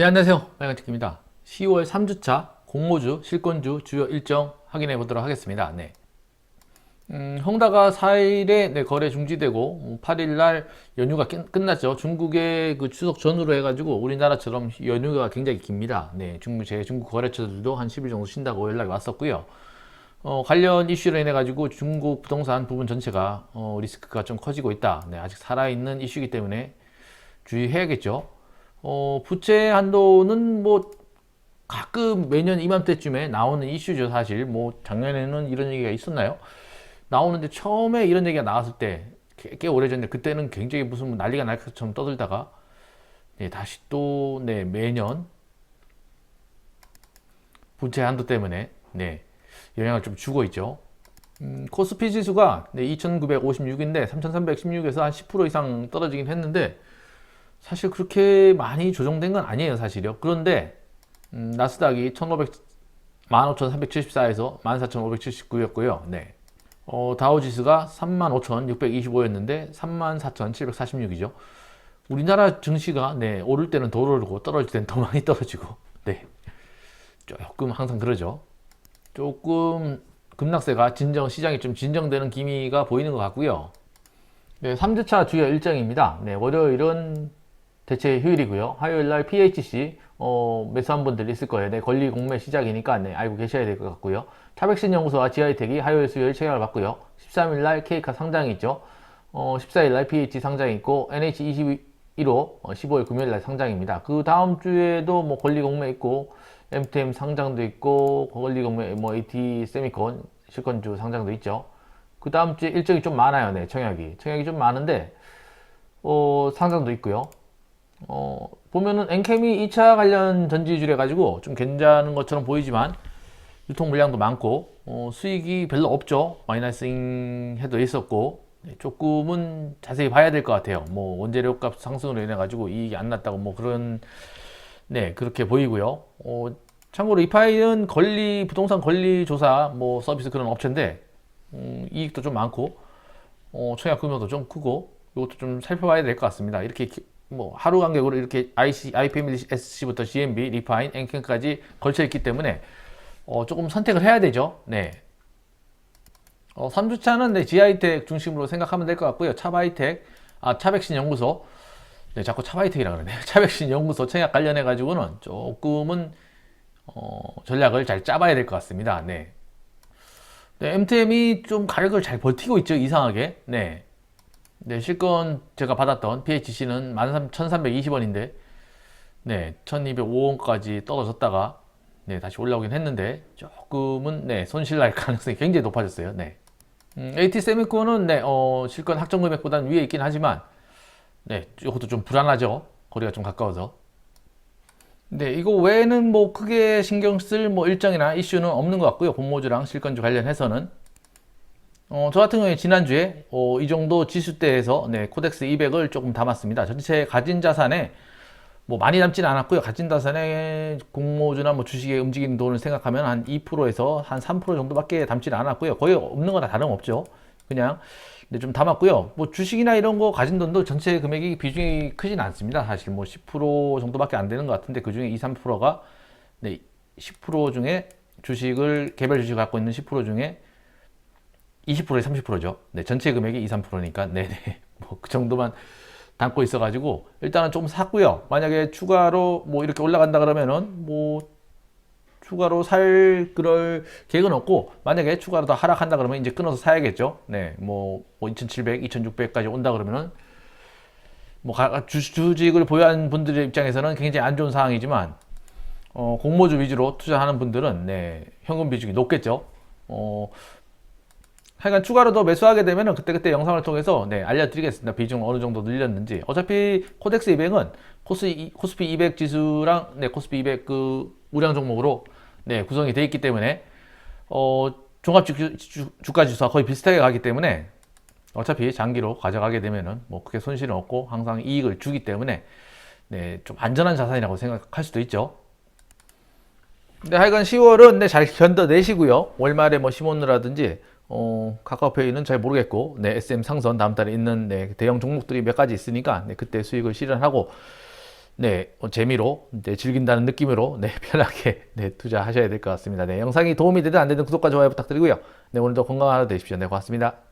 네, 안녕하세요. 빨간치입니다 10월 3주차 공모주, 실권주 주요 일정 확인해 보도록 하겠습니다. 네. 음, 홍다가 4일에 네, 거래 중지되고 8일 날 연휴가 끝, 끝났죠. 중국의 그 추석 전후로 해가지고 우리나라처럼 연휴가 굉장히 깁니다. 네, 중국 제 중국 거래처들도 한 10일 정도 쉰다고 연락이 왔었고요. 어, 관련 이슈로 인해 가지고 중국 부동산 부분 전체가 어, 리스크가 좀 커지고 있다. 네, 아직 살아있는 이슈이기 때문에 주의해야겠죠. 어, 부채 한도는 뭐 가끔 매년 이맘때쯤에 나오는 이슈죠, 사실. 뭐 작년에는 이런 얘기가 있었나요? 나오는데 처음에 이런 얘기가 나왔을 때 꽤, 꽤 오래전에 그때는 굉장히 무슨 뭐 난리가 날 것처럼 떠들다가 네, 다시 또 네, 매년 부채 한도 때문에 네, 영향을 좀 주고 있죠. 음, 코스피 지수가 네, 2,956인데 3,316에서 한 10% 이상 떨어지긴 했는데 사실 그렇게 많이 조정된 건 아니에요, 사실요. 그런데 음, 나스닥이 1,500 15,374에서 14,579였고요. 네. 어, 다우 지수가 35,625였는데 34,746이죠. 우리나라 증시가 네, 오를 때는 더 오르고 떨어질 때는 더 많이 떨어지고 네. 조금 항상 그러죠. 조금 급락세가 진정 시장이 좀 진정되는 기미가 보이는 것 같고요. 네, 3주차 주요 일정입니다. 네, 월요일은 대체 휴일이고요. 화요일 날 PHC 어, 매수한 분들 있을 거예요. 네, 권리 공매 시작이니까 네, 알고 계셔야 될 것 같고요. 차백신 연구소와 지하이텍이 화요일 수요일 체결을 받고요. 13일 날 케이카 상장이 있죠. 어, 14일 날 PH 상장이 있고 NH21호 어, 15일 금요일 날 상장입니다. 그 다음 주에도 뭐 권리 공매 있고 MTM 상장도 있고 권리 공매 뭐 AT 세미콘 실권주 상장도 있죠. 그 다음 주에 일정이 좀 많아요. 네, 청약이. 청약이 좀 많은데 어, 상장도 있고요. 어, 보면은 엔캠이 2차 관련 전지주래 가지고 좀 괜찮은 것처럼 보이지만 유통 물량도 많고 어, 수익이 별로 없죠. 마이너싱 해도 있었고 네, 조금은 자세히 봐야 될 것 같아요. 뭐 원재료 값 상승으로 인해 가지고 이익이 안 났다고 뭐 그런 네 그렇게 보이고요. 어, 참고로 이 파일은 권리 부동산 권리 조사 뭐 서비스 그런 업체인데 음, 이익도 좀 많고 어, 청약 규모도 좀 크고 이것도 좀 살펴봐야 될 것 같습니다. 이렇게 기- 뭐 하루 간격으로 이렇게 IC, IP밀리 SC부터 GMB, 리파인, 엔캔까지 걸쳐 있기 때문에 어, 조금 선택을 해야 되죠. 네. 어, 3주차는 네, 지하이텍 중심으로 생각하면 될 것 같고요. 차바이텍, 아, 차백신 연구소. 네, 자꾸 차바이텍이라 그러네. 차백신 연구소 청약 관련해 가지고는 조금은 어, 전략을 잘 짜봐야 될 것 같습니다. 네. 네, MTM이 좀 가격을 잘 버티고 있죠. 이상하게. 네. 네, 실권 제가 받았던 PHC는 1320원인데, 네, 1205원까지 떨어졌다가, 네, 다시 올라오긴 했는데, 조금은, 네, 손실 날 가능성이 굉장히 높아졌어요. 네. 음, AT 세미코는, 네, 어, 실권 확정 금액보다는 위에 있긴 하지만, 네, 이것도 좀 불안하죠. 거리가 좀 가까워서. 네, 이거 외에는 뭐 크게 신경 쓸 뭐 일정이나 이슈는 없는 것 같고요. 본모주랑 실권주 관련해서는. 어, 저 같은 경우에 지난주에 어, 이 정도 지수대에서 네, 코덱스 200을 조금 담았습니다. 전체 가진 자산에 뭐 많이 담지는 않았고요. 가진 자산에 공모주나 뭐 주식에 움직이는 돈을 생각하면 한 2%에서 한 3% 정도밖에 담지는 않았고요. 거의 없는 거나 다름없죠. 그냥 네, 좀 담았고요. 뭐 주식이나 이런 거 가진 돈도 전체 금액이 비중이 크진 않습니다. 사실 뭐 10% 정도밖에 안 되는 것 같은데 그 중에 2, 3%가 네, 10% 중에 주식을 개별 주식을 갖고 있는 10% 중에 20%에 30%죠. 네, 전체 금액이 2, 3%니까 네네 뭐 그 정도만 담고 있어가지고 일단은 좀 샀고요. 만약에 추가로 뭐 이렇게 올라간다 그러면은 뭐 추가로 살 그럴 계획은 없고 만약에 추가로 더 하락한다 그러면 이제 끊어서 사야겠죠. 네, 뭐, 뭐 2,700, 2,600까지 온다 그러면은 뭐 가- 주, 주식을 보유한 분들의 입장에서는 굉장히 안 좋은 상황이지만 어, 공모주 위주로 투자하는 분들은 네, 현금 비중이 높겠죠. 어, 하여간 추가로 더 매수하게 되면은 그때그때 영상을 통해서 네, 알려드리겠습니다. 비중 어느 정도 늘렸는지. 어차피 코덱스 200은 코스, 이- 코스피 200 지수랑 네, 코스피 200 그 우량 종목으로 네, 구성이 되어 있기 때문에 어, 종합 주가 지수와 거의 비슷하게 가기 때문에 어차피 장기로 가져가게 되면은 뭐 크게 손실은 없고 항상 이익을 주기 때문에 네, 좀 안전한 자산이라고 생각할 수도 있죠. 근데 하여간 10월은 네, 잘 견뎌내시고요. 월말에 뭐 시몬느라든지 어, 카카오페이는 잘 모르겠고, 네, SM 상선 다음 달에 있는 네, 대형 종목들이 몇 가지 있으니까 네, 그때 수익을 실현하고, 네, 어, 재미로 이제 즐긴다는 느낌으로 네, 편하게 네, 투자하셔야 될 것 같습니다. 네, 영상이 도움이 되든 안 되든 구독과 좋아요 부탁드리고요. 네, 오늘도 건강한 하루 되십시오. 네, 고맙습니다.